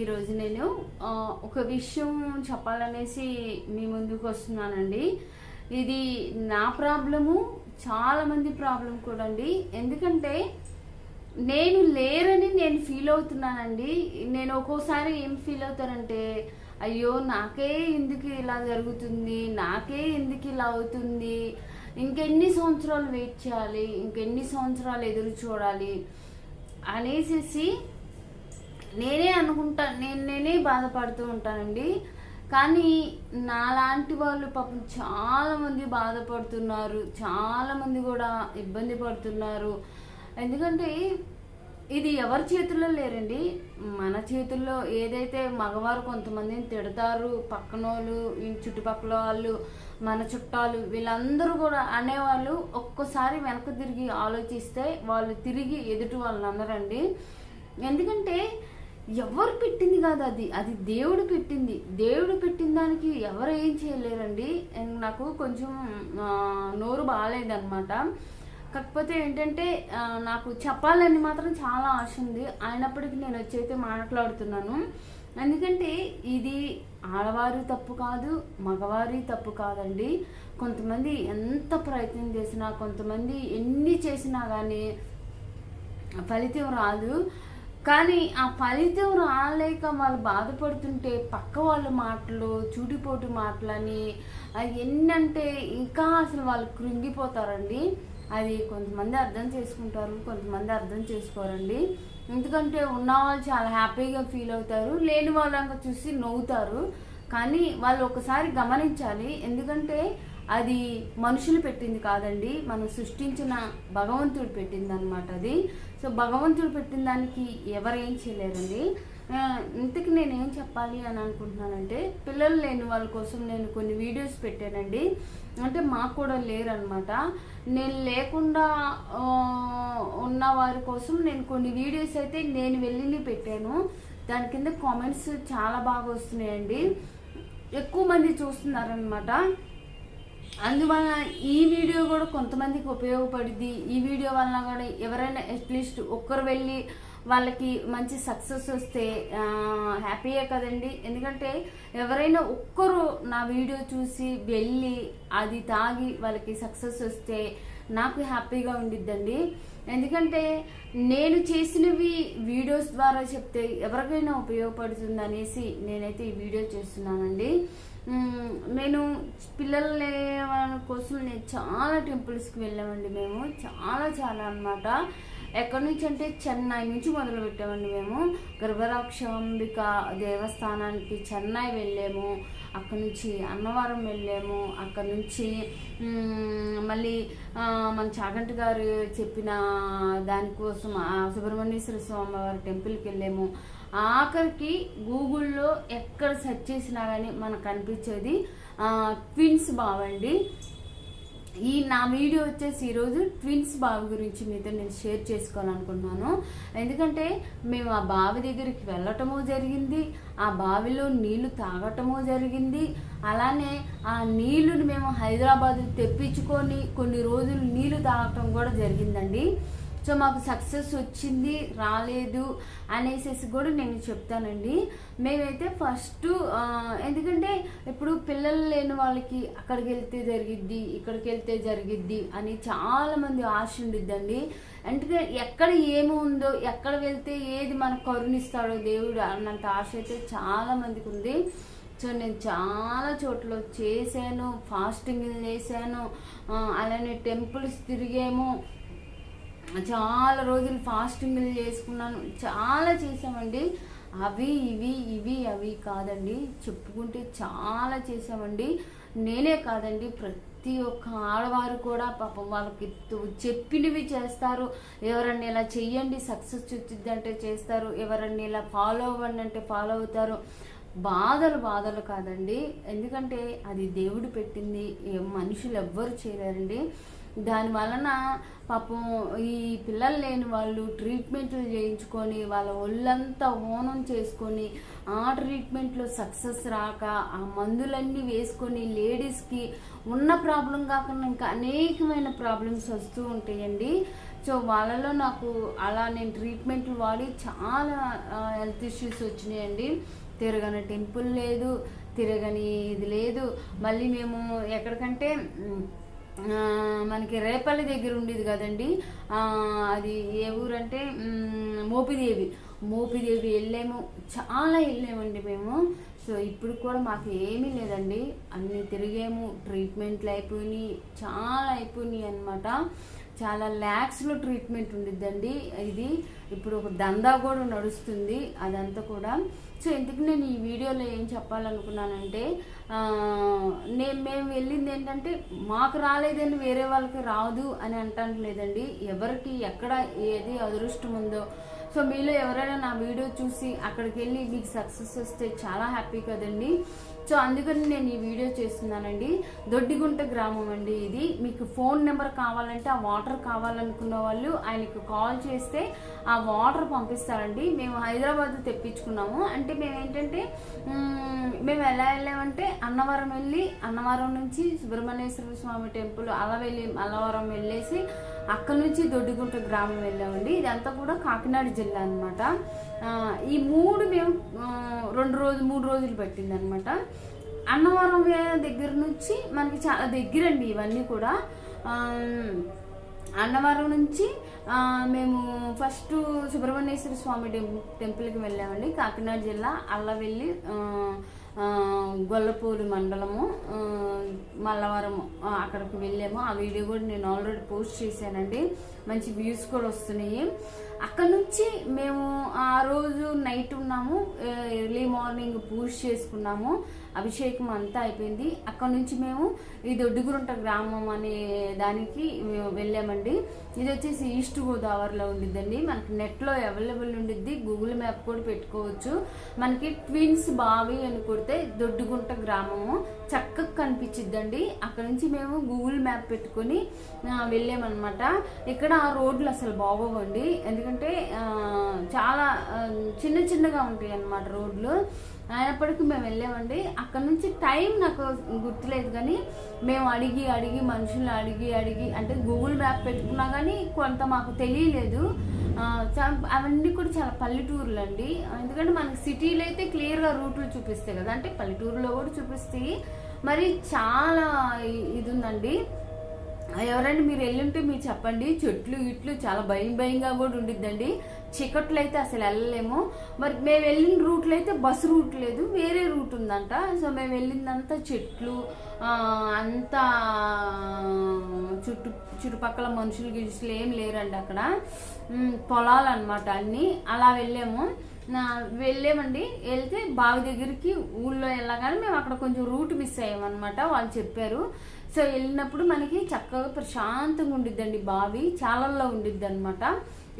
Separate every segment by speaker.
Speaker 1: ఈరోజు నేను ఒక విషయం చెప్పాలనేసి మీ ముందుకు వస్తున్నానండి. ఇది నా ప్రాబ్లము చాలామంది ప్రాబ్లం కూడా అండి. ఎందుకంటే నేను లేరని నేను ఫీల్ అవుతున్నానండి. నేను ఒక్కోసారి ఏం ఫీల్ అవుతానంటే అయ్యో నాకే ఎందుకు ఇలా జరుగుతుంది నాకే ఎందుకు ఇలా అవుతుంది ఇంకెన్ని సంవత్సరాలు వెయిట్ చేయాలి ఇంకెన్ని సంవత్సరాలు ఎదురు చూడాలి అనేసి నేనే అనుకుంటా నేను నేనే బాధపడుతూ ఉంటానండి. కానీ నాలాంటి వాళ్ళు పాపం చాలామంది బాధపడుతున్నారు చాలామంది కూడా ఇబ్బంది పడుతున్నారు. ఎందుకంటే ఇది ఎవరి చేతుల్లో లేరండి? మన చేతుల్లో ఏదైతే మగవారు కొంతమందిని తిడతారు పక్కనోళ్ళు ఈ చుట్టుపక్కల వాళ్ళు మన చుట్టాలు వీళ్ళందరూ కూడా అనేవాళ్ళు ఒక్కసారి వెనక తిరిగి ఆలోచిస్తే వాళ్ళు తిరిగి ఎదుటి వాళ్ళు అనరండి. ఎందుకంటే ఎవరు పెట్టింది కాదు అది? అది దేవుడు పెట్టింది. దేవుడు పెట్టిన దానికి ఎవరు ఏం చేయలేరండి? నాకు కొంచెం నోరు బాగాలేదన్నమాట. కాకపోతే ఏంటంటే నాకు చెప్పాలని మాత్రం చాలా ఆశ ఉంది. అయినప్పటికీ నేను వచ్చి అయితే మాట్లాడుతున్నాను. ఎందుకంటే ఇది ఆడవారి తప్పు కాదు మగవారి తప్పు కాదండి. కొంతమంది ఎంత ప్రయత్నం చేసినా కొంతమంది ఎన్ని చేసినా కానీ ఫలితం రాదు. కానీ ఆ ఫలితం రాలేక వాళ్ళు బాధపడుతుంటే పక్క వాళ్ళ మాటలు చూటిపోటు మాటలని అవి ఎన్నంటే ఇంకా అసలు వాళ్ళు కృంగిపోతారండి. అది కొంతమంది అర్థం చేసుకుంటారు కొంతమంది అర్థం చేసుకోరండి. ఎందుకంటే ఉన్న వాళ్ళు చాలా హ్యాపీగా ఫీల్ అవుతారు లేని వాళ్ళంగా చూసి నవ్వుతారు. కానీ వాళ్ళు ఒకసారి గమనించాలి ఎందుకంటే అది మనుషులు పెట్టింది కాదండి మనం సృష్టించిన భగవంతుడు పెట్టింది అనమాట అది. సో భగవంతుడు పెట్టిన దానికి ఎవరేం చేయలేరండి ఇంతకు నేను ఏం చెప్పాలి అని అనుకుంటున్నానంటే పిల్లలు లేని వాళ్ళ కోసం నేను కొన్ని వీడియోస్ పెట్టానండి. అంటే మాకు కూడా లేరనమాట నేను లేకుండా ఉన్న వారి కోసం నేను కొన్ని వీడియోస్ అయితే నేను వెళ్ళి పెట్టాను. దాని కింద కామెంట్స్ చాలా బాగా వస్తున్నాయండి. ఎక్కువ మంది చూస్తున్నారనమాట అందువలన ఈ వీడియో కూడా కొంతమందికి ఉపయోగపడుద్ది. ఈ వీడియో వలన కూడా ఎవరైనా అట్లీస్ట్ ఒక్కరు వెళ్ళి వాళ్ళకి మంచి సక్సెస్ వస్తే హ్యాపీయే కదండి. ఎందుకంటే ఎవరైనా ఒక్కరు నా వీడియో చూసి వెళ్ళి అది తాగి వాళ్ళకి సక్సెస్ వస్తే నాకు హ్యాపీగా ఉండిద్దండి. ఎందుకంటే నేను చేసినవి వీడియోస్ ద్వారా చెప్తే ఎవరికైనా ఉపయోగపడుతుంది అనేసి నేనైతే ఈ వీడియో చేస్తున్నానండి. నేను పిల్లల వాళ్ళ కోసం నేను చాలా టెంపుల్స్కి వెళ్ళామండి మేము. చాలా చాలా అన్నమాట. ఎక్కడి నుంచి అంటే చెన్నై నుంచి మొదలు పెట్టామండి మేము. గర్భరాక్షంబిక దేవస్థానానికి చెన్నై వెళ్ళాము. అక్కడి నుంచి అన్నవరం వెళ్ళాము. అక్కడి నుంచి మళ్ళీ మన చాగంటి గారు చెప్పిన దానికోసం సుబ్రహ్మణ్యేశ్వర స్వామి వారి టెంపుల్కి వెళ్ళాము. ఆఖరికి గూగుల్లో ఎక్కడ సెర్చ్ చేసినా కానీ మనకు కనిపించేది ట్విన్స్ బావండి. ఈ నా వీడియో వచ్చేసి ఈరోజు ట్విన్స్ బావి గురించి మీతో నేను షేర్ చేసుకోవాలనుకుంటున్నాను. ఎందుకంటే మేము ఆ బావి దగ్గరికి వెళ్ళటము జరిగింది ఆ బావిలో నీళ్ళు తాగటము జరిగింది. అలానే ఆ నీళ్ళు మేము హైదరాబాద్ తెప్పించుకొని కొన్ని రోజులు నీళ్ళు తాగటం కూడా జరిగిందండి. సో మాకు సక్సెస్ వచ్చింది రాలేదు అనేసి కూడా నేను చెప్తానండి. మేమైతే ఫస్ట్ ఎందుకంటే ఇప్పుడు పిల్లలు లేని వాళ్ళకి అక్కడికి వెళ్తే జరిగిద్ది ఇక్కడికి వెళ్తే జరిగిద్ది అని చాలామంది ఆశ ఉండిద్దండి. అంటే ఎక్కడ ఏమి ఉందో ఎక్కడ వెళ్తే ఏది మనకు కరుణిస్తాడో దేవుడు అన్నంత ఆశ అయితే చాలా మందికి ఉంది. సో నేను చాలా చోట్ల చేశాను ఫాస్టింగ్ చేశాను అలానే టెంపుల్స్ తిరిగాము. చాలా రోజులు ఫాస్టింగ్లు చేసుకున్నాను. చాలా చేసామండి అవి ఇవి ఇవి అవి కాదండి. చెప్పుకుంటే చాలా చేసామండి నేనే కాదండి. ప్రతి ఒక్క ఆడవారు కూడా పాపం వాళ్ళకి చెప్పినవి చేస్తారు. ఎవరన్నా ఇలా చెయ్యండి సక్సెస్ వచ్చింది అంటే చేస్తారు. ఎవరన్నా ఇలా ఫాలో అవ్వండి అంటే ఫాలో అవుతారు. బాధలు బాధలు కాదండి. ఎందుకంటే అది దేవుడు పెట్టింది. మనుషులు ఎవ్వరు చేయలేరండి. దాని వలన పాపం ఈ పిల్లలు లేని వాళ్ళు ట్రీట్మెంట్లు చేయించుకొని వాళ్ళ ఒళ్ళంతా హోనం చేసుకొని ఆ ట్రీట్మెంట్లో సక్సెస్ రాక ఆ మందులన్నీ వేసుకొని లేడీస్కి ఉన్న ప్రాబ్లం కాకుండా ఇంకా అనేకమైన ప్రాబ్లమ్స్ వస్తూ ఉంటాయండి. సో వాళ్ళలో నాకు అలా నేను ట్రీట్మెంట్లు వాడి చాలా హెల్త్ ఇష్యూస్ వచ్చినాయండి. తిరగని టెంపుల్ లేదు తిరగని ఇది లేదు. మళ్ళీ మేము ఎక్కడికంటే మనకి రేపల్లి దగ్గర ఉండేది కదండి. అది ఏ ఊరంటే మోపిదేవి. మోపిదేవి వెళ్ళాము. చాలా వెళ్ళామండి మేము. సో ఇప్పుడు కూడా మాకు ఏమీ లేదండి. అన్నీ తిరిగాము. ట్రీట్మెంట్లు అయిపోయినాయి. చాలా అయిపోయినాయి అనమాట చాలా ల్యాక్స్లో ట్రీట్మెంట్ ఉండిద్దండి. ఇది ఇప్పుడు ఒక దందా కూడా నడుస్తుంది. అదంతా కూడా. సో ఎందుకు నేను ఈ వీడియోలో ఏం చెప్పాలనుకున్నానంటే నేను మేము వెళ్ళింది ఏంటంటే మాకు రాలేదని వేరే వాళ్ళకి రాదు అని అంటాను లేదండి ఎవరికి ఎక్కడ ఏది అదృష్టం ఉందో సో మీలో ఎవరైనా నా వీడియో చూసి అక్కడికి వెళ్ళి మీకు సక్సెస్ వస్తే చాలా హ్యాపీ కదండి. సో అందుకని నేను ఈ వీడియో చేస్తున్నానండి. దొడ్డిగుంట గ్రామం అండి ఇది. మీకు ఫోన్ నెంబర్ కావాలంటే ఆ వాటర్ కావాలనుకున్న వాళ్ళు ఆయనకు కాల్ చేస్తే ఆ వాటర్ పంపిస్తారండి. మేము హైదరాబాద్ తెప్పించుకున్నాము. అంటే మేము ఏంటంటే మేము ఎలా వెళ్ళామంటే అన్నవరం వెళ్ళి అన్నవరం నుంచి సుబ్రహ్మణ్యేశ్వర స్వామి టెంపుల్ అలా వెళ్ళి అల్లవరం వెళ్ళేసి అక్కడ నుంచి దొడ్డిగుంట గ్రామం వెళ్ళామండి. ఇదంతా కూడా కాకినాడ జిల్లా అనమాట ఈ మూడు మేము రెండు రోజులు మూడు రోజులు పట్టిందనమాట అన్నవరం దగ్గర నుంచి మనకి చాలా దగ్గరండి ఇవన్నీ కూడా. అన్నవరం నుంచి మేము ఫస్ట్ సుబ్రహ్మణ్యేశ్వర స్వామి టెంపుల్కి వెళ్ళామండి. కాకినాడ జిల్లా అల్లవెల్లి గొల్లపూరి గొల్లపూడి మండలము మల్లవరము అక్కడికి వెళ్ళాము. ఆ వీడియో కూడా నేను ఆల్రెడీ పోస్ట్ చేశానండి. మంచి వ్యూస్ కూడా వస్తున్నాయి. అక్కడ నుంచి మేము ఆ రోజు నైట్ ఉన్నాము ఎర్లీ మార్నింగ్ పూజ చేసుకున్నాము అభిషేకం అంతా అయిపోయింది. అక్కడ నుంచి మేము ఈ దొడ్డుగురుంట గ్రామం అనే దానికి మేము వెళ్ళామండి. ఇది వచ్చేసి ఈస్ట్ గోదావరిలో ఉండిద్దండి. మనకి నెట్లో అవైలబుల్ ఉండిద్ది. గూగుల్ మ్యాప్ కూడా పెట్టుకోవచ్చు. మనకి ట్విన్స్ బావి అని కొడితే దొడ్డుగుంట గ్రామము చక్కగా కనిపించిద్దండి. అక్కడ నుంచి మేము గూగుల్ మ్యాప్ పెట్టుకొని వెళ్ళామన్నమాట. ఇక్కడ ఆ రోడ్లు అసలు బాగోవండి. ఎందుకంటే ఎందుకంటే చాలా చిన్న చిన్నగా ఉంటాయి అన్నమాట రోడ్లు. అయినప్పటికీ మేము వెళ్ళామండి. అక్కడ నుంచి టైం నాకు గుర్తులేదు కానీ మేము అడిగి అడిగి మనుషులు అడిగి అడిగి అంటే గూగుల్ మ్యాప్ పెట్టుకున్నా కానీ కొంత మాకు తెలియలేదు. అవన్నీ కూడా చాలా పల్లెటూరులు అండి. ఎందుకంటే మనకి సిటీలో అయితే క్లియర్గా రూట్లు చూపిస్తాయి కదా. అంటే పల్లెటూరులో కూడా చూపిస్తాయి. మరి చాలా ఇది ఉందండి. ఎవరైనా మీరు వెళ్ళుంటే మీరు చెప్పండి. చెట్లు ఇట్లు చాలా భయం భయంగా కూడా ఉండిద్దండి. చీకట్లు అయితే అసలు వెళ్ళలేము. మరి మేము వెళ్ళిన రూట్లో అయితే బస్సు రూట్ లేదు వేరే రూట్ ఉందంట. సో మేము వెళ్ళిందంతా చెట్లు అంతా చుట్టు చుట్టుపక్కల మనుషులు గిడుసులు ఏం లేరండి అక్కడ. పొలాలు అనమాట అన్నీ. అలా వెళ్ళాము. వెళ్ళామండి. వెళ్తే బావి దగ్గరికి ఊళ్ళో వెళ్ళగానే మేము అక్కడ కొంచెం రూట్ మిస్ అయ్యామన్నమాట. వాళ్ళు చెప్పారు. సో వెళ్ళినప్పుడు మనకి చక్కగా ప్రశాంతంగా ఉండిద్దండి బావి చాలల్లో ఉండిద్ది అనమాట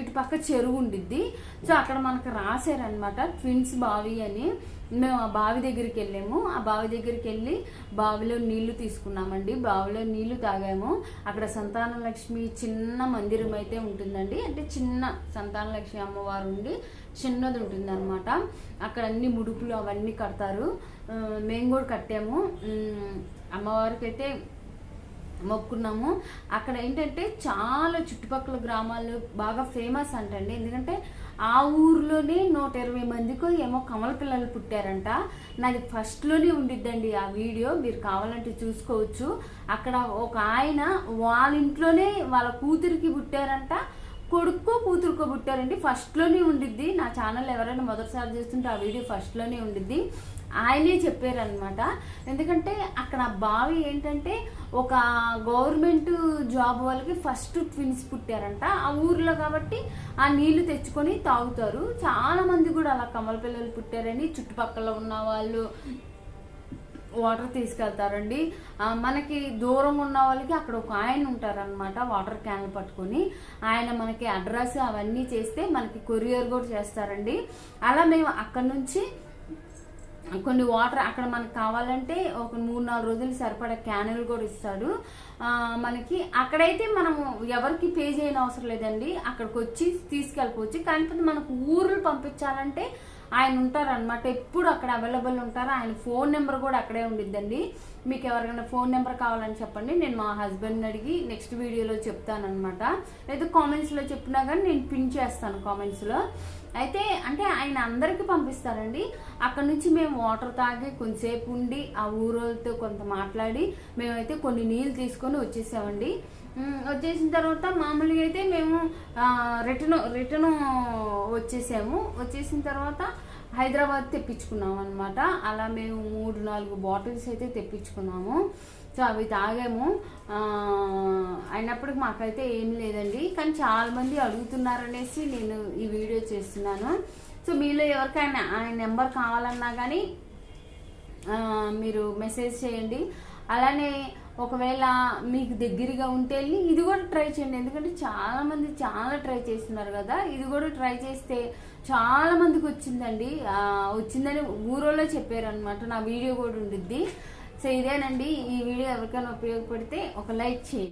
Speaker 1: ఇటు పక్క చెరువు ఉండిద్ది. సో అక్కడ మనకు రాశారనమాట ట్విన్స్ బావి అని. మేము ఆ బావి దగ్గరికి వెళ్ళాము. ఆ బావి దగ్గరికి వెళ్ళి బావిలో నీళ్ళు తీసుకున్నామండి. బావిలో నీళ్ళు తాగాము. అక్కడ సంతాన లక్ష్మి చిన్న మందిరం అయితే ఉంటుందండి. అంటే చిన్న సంతాన లక్ష్మి అమ్మవారు ఉండి చిన్నది ఉంటుంది అనమాట అక్కడ అన్ని ముడుపులు అవన్నీ కడతారు. మేము కూడా కట్టాము. అమ్మవారికి అయితే మొక్కున్నాము. అక్కడ ఏంటంటే చాలా చుట్టుపక్కల గ్రామాలు బాగా ఫేమస్ అంటండి. ఎందుకంటే ఆ ఊర్లోనే నూట ఇరవై మందికో ఏమో కమల పిల్లలు పుట్టారంట. నాది ఫస్ట్లోనే ఉండిద్దండి ఆ వీడియో. మీరు కావాలంటే చూసుకోవచ్చు. అక్కడ ఒక ఆయన వాళ్ళ ఇంట్లోనే వాళ్ళ కూతురికి పుట్టారంట. కొడుకో కూతురుకో పుట్టారండి. ఫస్ట్లోనే ఉండిద్ది. నా ఛానల్ ఎవరైనా మొదటిసారి చూస్తుంటే ఆ వీడియో ఫస్ట్లోనే ఉండిద్ది. ఆయనే చెప్పారనమాట ఎందుకంటే అక్కడ ఆ బావి ఏంటంటే ఒక గవర్నమెంట్ జాబ్ వాళ్ళకి ఫస్ట్ ట్విన్స్ పుట్టారంట. ఆ ఊర్లో కాబట్టి ఆ నీళ్ళు తెచ్చుకొని తాగుతారు. చాలా మంది కూడా అలా కమల పిల్లలు పుట్టారని చుట్టుపక్కల ఉన్న వాళ్ళు వాటర్ తీసుకెళ్తారండి. మనకి దూరం ఉన్న వాళ్ళకి అక్కడ ఒక ఆయన ఉంటారనమాట వాటర్ క్యాన్లు పట్టుకొని. ఆయన మనకి అడ్రస్ అవన్నీ చేస్తే మనకి కొరియర్ కూడా చేస్తారండి. అలా మేము అక్కడ నుంచి కొన్ని వాటర్ అక్కడ మనకు కావాలంటే ఒక మూడు నాలుగు రోజులు సరిపడా క్యానులు కూడా ఇస్తాడు. మనకి అక్కడైతే మనము ఎవరికి పే చేయని అవసరం లేదండి. అక్కడికి వచ్చి తీసుకెళ్ళిపోవచ్చు. కాకపోతే మనకు ఊర్లు పంపించాలంటే ఆయన ఉంటారనమాట ఎప్పుడు అక్కడ అవైలబుల్ ఉంటారు ఆయన ఫోన్ నెంబర్ కూడా అక్కడే ఉండిద్దండి. మీకు ఎవరికైనా ఫోన్ నెంబర్ కావాలని చెప్పండి నేను మా హస్బెండ్ని అడిగి నెక్స్ట్ వీడియోలో చెప్తానమాట లేదా కామెంట్స్లో చెప్పినా కానీ నేను పిన్ చేస్తాను కామెంట్స్లో. అయితే అంటే ఆయన అందరికీ పంపిస్తారండి. అక్కడ నుంచి మేము వాటర్ తాగి కొంతసేపు ఉండి ఆ ఊరోళ్ళతో కొంత మాట్లాడి మేమైతే కొన్ని నీళ్ళు తీసుకొని వచ్చేసామండి. వచ్చేసిన తర్వాత మామూలుగా అయితే మేము రిటర్న్ రిటర్న్ వచ్చేసాము. వచ్చేసిన తర్వాత హైదరాబాద్ తెప్పించుకున్నాం అనమాట అలా మేము మూడు నాలుగు బాటిల్స్ అయితే తెప్పించుకున్నాము. సో అవి తాగాము. అయినప్పటికి మాకైతే ఏం లేదండి. కానీ చాలామంది అడుగుతున్నారనేసి నేను ఈ వీడియో చేస్తున్నాను. సో మీలో ఎవరికైనా ఆయన నెంబర్ కావాలన్నా కానీ మీరు మెసేజ్ చేయండి. అలానే ఒకవేళ మీకు దగ్గరగా ఉంటే వెళ్ళి ఇది కూడా ట్రై చేయండి. ఎందుకంటే చాలా మంది చాలా ట్రై చేస్తున్నారు కదా. ఇది కూడా ట్రై చేస్తే చాలా మందికి వచ్చిందండి. వచ్చిందని ఊరోలో చెప్పారనమాట నా వీడియో కూడా ఉండిద్ది. సో ఇదేనండి. ఈ వీడియో ఎవరికైనా ఉపయోగపడితే ఒక లైక్ చేయండి.